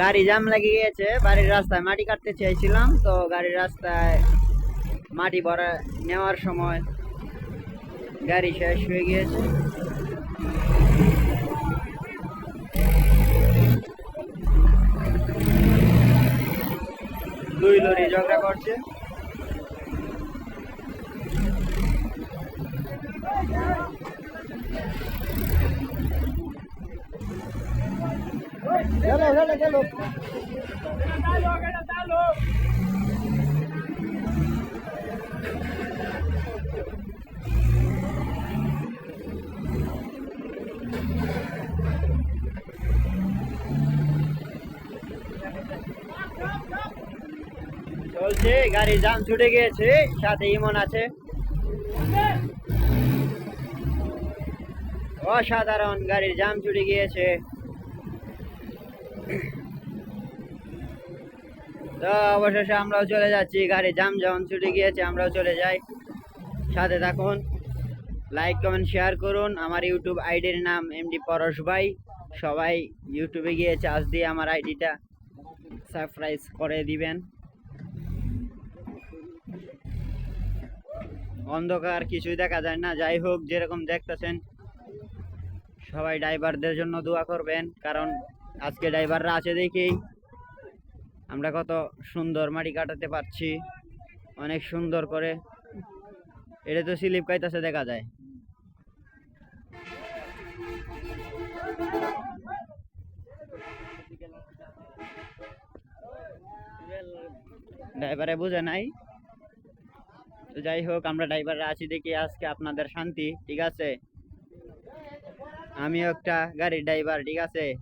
গাড়ি জাম লেগে গিয়েছে, বাড়ির রাস্তায় মাটি কাটতে চাইছিলাম তো গাড়ির রাস্তায় মাটি ভরা নেওয়ার সময় গাড়ি শেষ হয়ে গিয়েছে। দুই লরি ঝগড়া করছে। গেল গেল চলছে, গাড়ি জাম ছুটে গিয়েছে, সাথে ইমন আছে। অসাধারণ গাড়ির জাম ছুটে গিয়েছে। তো অবশেষে আমরাও চলে যাচ্ছি। গাড়ি জাম যখন ছুটে গিয়েছে, আমরাও চলে যাই। সাথে থাকুন লাইক কমেন্ট শেয়ার করুন। আমার ইউটিউব আইডির নাম এমডি পরশ ভাই। সবাই ইউটিউবে গিয়ে চার্জ দিয়ে আমার আইডিটা সারপ্রাইজ করে দিবেন। অন্ধকার কিছুই দেখা যায় না। যাই হোক, যেরকম দেখতেছেন, সবাই ড্রাইভারদের জন্য দোয়া করবেন। কারণ আজকে ড্রাইভাররা আছে দেখি। আমরা কত সুন্দর মাটি কাটাতে পারছি। অনেক সুন্দর করে। এটা তো স্লিপ কাইতাছে দেখা যায়। ড্রাইভারে বুঝে নাই। তো যাই হোক, আমরা ড্রাইভাররা আছি দেখি আজকে আপনাদের শান্তি, ঠিক আছে? আমিও একটা গাড়ির ড্রাইভার, ঠিক আছে?